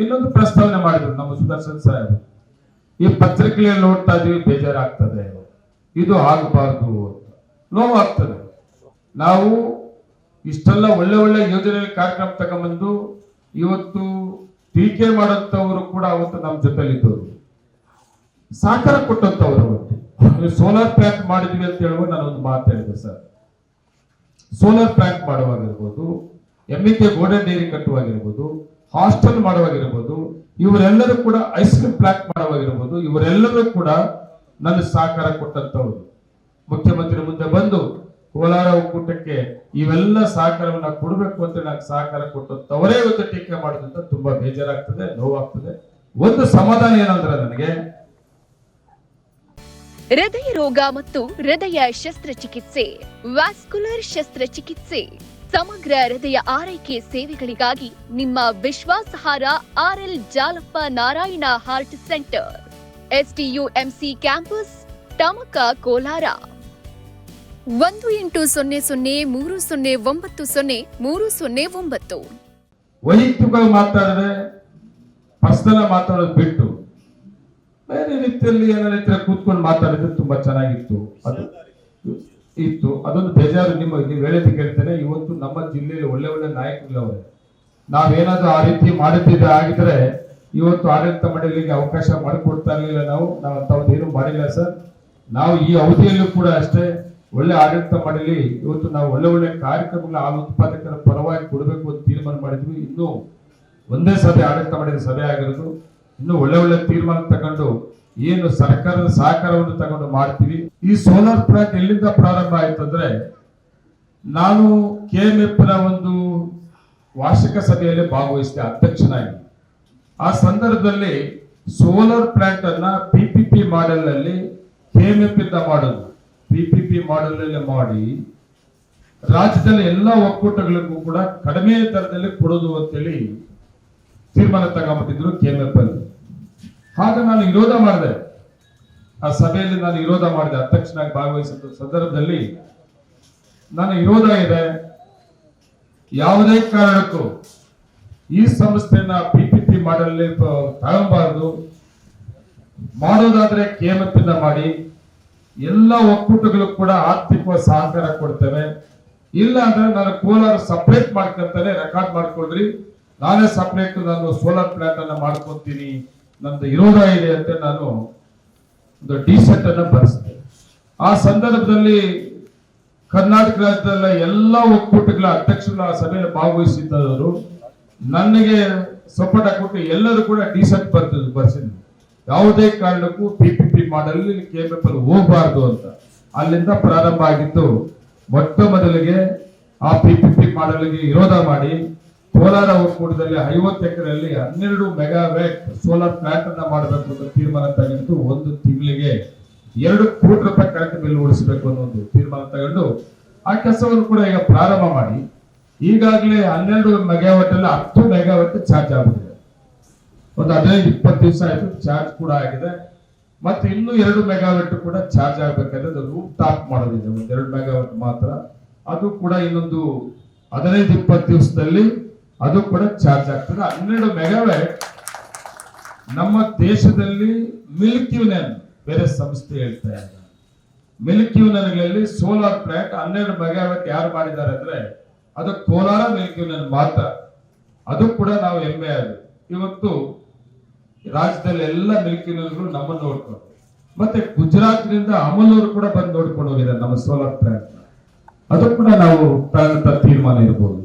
ಇನ್ನೊಂದು ಪ್ರಸ್ತಾವನೆ ಮಾಡಿದ್ರು ನಮ್ಮ ಸುದರ್ಶನ್ ಸಾಹೇಬ್. ಈ ಪತ್ರಿಕೆಯಲ್ಲಿ ನೋಡ್ತಾ ಇದೀವಿ, ಬೇಜಾರಾಗ್ತದೆ. ಇದು ಆಗಬಾರ್ದು ಅಂತ. ನೋವಾಗ್ತದೆ. ನಾವು ಇಷ್ಟೆಲ್ಲ ಒಳ್ಳೆ ಒಳ್ಳೆ ಯೋಜನೆ ಕಾರ್ಯಕ್ರಮ ತಗೊಂಬಂದು ಇವತ್ತು ಟೀಕೆ ಮಾಡೋಂಥವ್ರು ಕೂಡ ಅವತ್ತು ನಮ್ಮ ಜೊತೆಲಿದ್ದವರು. ಸಹಕಾರ ಕೊಟ್ಟಂತವ್ರು ಅವತ್ತು. ನೀವು ಸೋಲಾರ್ ಪ್ಯಾಕ್ ಮಾಡಿದ್ವಿ ಅಂತ ಹೇಳುವ ನಾನು ಒಂದು ಮಾತು ಹೇಳಿದೆ ಸರ್. ಸೋಲಾರ್ ಪ್ಯಾಕ್ ಮಾಡುವಾಗಿರ್ಬೋದು ಎಮ್ಮಿಕೆ ಗೋಡೆ ಡೈರಿ ಕಟ್ಟುವಾಗಿರ್ಬೋದು ಹಾಸ್ಟೆಲ್ ಮಾಡುವಾಗಿರ್ಬೋದು, ಇವರೆಲ್ಲರೂ ಕೂಡ ಐಸ್ ಕ್ರೀಮ್ ಪ್ಲಾಕ್ ಮಾಡುವಾಗಿರ್ಬೋದು, ಇವರೆಲ್ಲರೂ ಕೂಡ ನನ್ನ ಸಹಕಾರ ಕೊಟ್ಟಂತವ್ರು ಮುಖ್ಯಮಂತ್ರಿ ಮುಂದೆ ಬಂದು ಕೋಲಾರ ಒಕ್ಕೂಟಕ್ಕೆ ಇವೆಲ್ಲ ಸಹಕಾರವನ್ನ ಕೊಡಬೇಕು ಅಂತ ನಾನು ಸಹಕಾರ ಕೊಟ್ಟಂತವರೇ ಇವತ್ತು ಟೀಕೆ ಮಾಡಿದಂತ ತುಂಬಾ ಬೇಜಾರಾಗ್ತದೆ, ನೋವಾಗ್ತದೆ. ಒಂದು ಸಮಾಧಾನ ಏನಂದ್ರೆ ನನಗೆ, ಹೃದಯ ರೋಗ ಮತ್ತು ಹೃದಯ ಶಸ್ತ್ರಚಿಕಿತ್ಸೆ, ವ್ಯಾಸ್ಕುಲರ್ ಶಸ್ತ್ರಚಿಕಿತ್ಸೆ. ಸಮಗ್ರ ಹೃದಯ ಆರೈಕೆ ಸೇವೆಗಳಿಗಾಗಿ ನಿಮ್ಮ ವಿಶ್ವಾಸಾರ್ಹ RL Jalappa Narayana heart centre. STUMC campus, Tamaka Kolar. ಒಂದು ಎಂಟು ಸೊನ್ನೆ ಸೊನ್ನೆ ಮೂರು ಸೊನ್ನೆ ಒಂಬತ್ತು ಸೊನ್ನೆ ಮೂರು ಸೊನ್ನೆ ಒಂಬತ್ತು. ವೈಯಕ್ತಿಕವಾಗಿ ಮಾತಾಡಿದ್ರೆ ಪರ್ಸನಲ್ ಮಾತಾಡೋದು ಬಿಟ್ಟು ಬೇರೆ ರೀತಿಯಲ್ಲಿ ಏನಾದ್ರೂ ಕೂತ್ಕೊಂಡು ಮಾತಾಡಿದ್ರೆ ತುಂಬಾ ಚೆನ್ನಾಗಿತ್ತು. ಅದು ಇತ್ತು. ಅದೊಂದು ಬೇಜಾರು ನಿಮ್ಮ ನೀವು ಹೇಳಿದ್ದು ಕೇಳ್ತೇನೆ. ಇವತ್ತು ನಮ್ಮ ಜಿಲ್ಲೆಯಲ್ಲಿ ಒಳ್ಳೆ ಒಳ್ಳೆ ನಾಯಕರುಗಳವರೆ ನಾವೇನಾದ್ರೂ ಆ ರೀತಿ ಮಾಡುತ್ತಿದ್ದೆ ಆಗಿದ್ರೆ ಇವತ್ತು ಆಡಳಿತ ಮಂಡಳಿಗೆ ಅವಕಾಶ ಮಾಡಿಕೊಡ್ತಾ ಇರಲಿಲ್ಲ ನಾವು. ನಾವು ಅಂಥದ್ದು ಏನು ಮಾಡಿಲ್ಲ ಸರ್. ನಾವು ಈ ಅವಧಿಯಲ್ಲೂ ಕೂಡ ಅಷ್ಟೇ ಒಳ್ಳೆ ಆಡಳಿತ ಮಾಡಲಿ ಇವತ್ತು ನಾವು ಒಳ್ಳೆ ಒಳ್ಳೆ ಕಾರ್ಯಕ್ರಮಗಳ ಹಾಲು ಉತ್ಪಾದಕರ ಪರವಾಗಿ ಕೊಡಬೇಕು ಅಂತ ತೀರ್ಮಾನ ಮಾಡಿದ್ವಿ. ಇನ್ನು ಒಂದೇ ಸಭೆ ಆಡಳಿತ ಮಂಡಳಿ ಸಭೆ ಆಗಿರೋದು. ಇನ್ನು ಒಳ್ಳೆ ಒಳ್ಳೆ ತೀರ್ಮಾನ ತಗೊಂಡು ಏನು ಸರ್ಕಾರದ ಸಹಕಾರವನ್ನು ತಗೊಂಡು ಮಾಡ್ತೀವಿ? ಈ ಸೋಲಾರ್ ಪ್ಲಾಂಟ್ ಎಲ್ಲಿಂದ ಪ್ರಾರಂಭ ಆಯ್ತು ಅಂದ್ರೆ, ನಾನು ಕೆ ಎಂ ನ ಒಂದು ವಾರ್ಷಿಕ ಸಭೆಯಲ್ಲಿ ಭಾಗವಹಿಸಿದೆ ಅಧ್ಯಕ್ಷನಾಗಿ. ಆ ಸಂದರ್ಭದಲ್ಲಿ ಸೋಲಾರ್ ಪ್ಲಾಂಟ್ ಅನ್ನ ಪಿ ಪಿ ಪಿ ಮಾಡೆಲ್ನಲ್ಲಿ ಕೆ ಎಂ ಎಫ್ ಇಂದ ಮಾಡೋದು ಪಿ ಮಾಡೆಲ್ ಅಲ್ಲಿ ಮಾಡಿ, ರಾಜ್ಯದಲ್ಲಿ ಎಲ್ಲ ಒಕ್ಕೂಟಗಳಿಗೂ ಕೂಡ ಕಡಿಮೆ ದರದಲ್ಲಿ ಕೊಡೋದು ಅಂತೇಳಿ ತೀರ್ಮಾನ ತಗೊಂಡ್ಬಿಟ್ಟಿದ್ರು ಕೆ ಎಂ ಎಫ್ ಅಲ್ಲಿ. ಆಗ ನಾನು ವಿರೋಧ ಮಾಡಿದೆ. ಆ ಸಭೆಯಲ್ಲಿ ನಾನು ವಿರೋಧ ಮಾಡಿದೆ. ಅಧ್ಯಕ್ಷನಾಗಿ ಭಾಗವಹಿಸಿದ ಸಂದರ್ಭದಲ್ಲಿ ನನ್ನ ವಿರೋಧ ಇದೆ. ಯಾವುದೇ ಕಾರಣಕ್ಕೂ ಈ ಸಂಸ್ಥೆಯನ್ನ ಪಿ ಪಿ ಪಿ ಮಾಡಲ್ಲಿ ತಗೊಬಾರದು ಮಾಡೋದಾದ್ರೆ ಕೆಎಂಎಫ್ ಮಾಡಿ. ಎಲ್ಲ ಒಕ್ಕೂಟಗಳು ಕೂಡ ಆರ್ಥಿಕ ಸಹಕಾರ ಕೊಡ್ತೇವೆ. ಇಲ್ಲ ಅಂದ್ರೆ ನಾನು ಕೋಲಾರ ಸಪ್ರೇಟ್ ಮಾಡ್ಕೊಂತಾನೆ ರೆಕಾರ್ಡ್ ಮಾಡ್ಕೊಳ್ರಿ. ನಾನೇ ಸಪ್ರೇಟ್ ನಾನು ಸೋಲಾರ್ ಪ್ಲಾಂಟ್ ಅನ್ನ ಮಾಡ್ಕೊಂತೀನಿ. ನಂದು ವಿರೋಧ ಇದೆ ಅಂತ ನಾನು ಒಂದು ಡಿಸೆಟ್ ಅನ್ನ ಬರೆಸಿದೆ. ಆ ಸಂದರ್ಭದಲ್ಲಿ ಕರ್ನಾಟಕ ರಾಜ್ಯದಲ್ಲ ಎಲ್ಲ ಒಕ್ಕೂಟಗಳ ಅಧ್ಯಕ್ಷರು ಆ ಸಭೆಯಲ್ಲಿ ಭಾಗವಹಿಸಿದ್ದವರು ನನಗೆ ಸಪೋರ್ಟ್ ಕೊಟ್ಟು ಎಲ್ಲರೂ ಕೂಡ ಡಿಸೆಟ್ ಬರ್ತಿದ್ರು ಬರ್ಸಿದ್ರು. ಯಾವುದೇ ಕಾರಣಕ್ಕೂ ಪಿ ಪಿ ಪಿ ಮಾಡಲ್ಲಿ ಕೆ ಎಂ ಎಫ್ ಅಲ್ಲಿ ಹೋಗಬಾರ್ದು ಅಂತ. ಅಲ್ಲಿಂದ ಪ್ರಾರಂಭ ಆಗಿದ್ದು, ಮೊಟ್ಟ ಮೊದಲಿಗೆ ಆ ಪಿ ಪಿ ಪಿ ಮಾಡಲಿಗೆ ವಿರೋಧ ಮಾಡಿ ಕೋಲಾರ ಒಕ್ಕೂಟದಲ್ಲಿ ಐವತ್ತು ಎಕರೆಯಲ್ಲಿ ಹನ್ನೆರಡು ಮೆಗಾವ್ಯಾಟ್ ಸೋಲಾರ್ ಪ್ಲಾಂಟ್ ಅನ್ನ ಮಾಡಬೇಕು ಅಂತ ತೀರ್ಮಾನ ತಗೊಂಡು ಒಂದು ತಿಂಗಳಿಗೆ ಎರಡು ಕೋಟಿ ರೂಪಾಯಿ ಕರೆಂಟ್ ಬಿಲ್ ಉಳಿಸಬೇಕು ಅನ್ನೋ ಒಂದು ತೀರ್ಮಾನ ತಗೊಂಡು ಆ ಕೆಲಸವನ್ನು ಕೂಡ ಈಗ ಪ್ರಾರಂಭ ಮಾಡಿ. ಈಗಾಗಲೇ ಹನ್ನೆರಡು ಮೆಗಾವಾಟ್ ಅಲ್ಲಿ ಹತ್ತು ಮೆಗಾವಾಟ್ ಚಾರ್ಜ್ ಆಗಿದೆ ಒಂದು ಹದಿನೈದು, ಇಪ್ಪತ್ತು ದಿವಸ ಆಯ್ತು ಚಾರ್ಜ್ ಕೂಡ ಆಗಿದೆ. ಮತ್ತೆ ಇನ್ನೂ ಎರಡು ಮೆಗಾವಾಟ್ ಕೂಡ ಚಾರ್ಜ್ ಆಗಬೇಕಾದ್ರೆ ರೂಟ್ ಟಾಪ್ ಮಾಡೋದಿದೆ. ಎರಡು ಮೆಗಾವಾಟ್ ಮಾತ್ರ. ಅದು ಕೂಡ ಇನ್ನೊಂದು ಹದಿನೈದು, ಇಪ್ಪತ್ತು ದಿವಸದಲ್ಲಿ ಅದು ಕೂಡ ಚಾರ್ಜ್ ಆಗ್ತದೆ. ಹನ್ನೆರಡು ಮೆಗಾವ್ಯಾಟ್ ನಮ್ಮ ದೇಶದಲ್ಲಿ ಮಿಲ್ಕ್ ಯೂನಿಯನ್ ಬೇರೆ ಸಂಸ್ಥೆ ಹೇಳ್ತಾ ಮಿಲ್ಕ್ ಯೂನಿಯನ್ಗಳಲ್ಲಿ ಸೋಲಾರ್ ಪ್ಲಾಂಟ್ ಹನ್ನೆರಡು ಮೆಗಾವ್ಯಾಟ್ ಯಾರು ಮಾಡಿದ್ದಾರೆ ಅಂದ್ರೆ ಅದು ಕೋಲಾರ ಮಿಲ್ಕ್ ಯೂನಿಯನ್ ಮಾತ್ರ. ಅದು ಕೂಡ ನಾವು ಹೆಮ್ಮೆ ಅದು. ಇವತ್ತು ರಾಜ್ಯದಲ್ಲಿ ಎಲ್ಲ ಮಿಲ್ಕ್ ಯೂನಿಯನ್ಗಳು ನಮ್ಮನ್ನು ನೋಡ್ಕೊಂಡು. ಮತ್ತೆ ಗುಜರಾತ್ನಿಂದ ಅಮಲೂರು ಕೂಡ ಬಂದು ನೋಡ್ಕೊಂಡು ಹೋಗಿದ್ದಾರೆ ನಮ್ಮ ಸೋಲಾರ್ ಪ್ಲಾಂಟ್. ಅದು ಕೂಡ ನಾವು ತೀರ್ಮಾನ ಇರಬಹುದು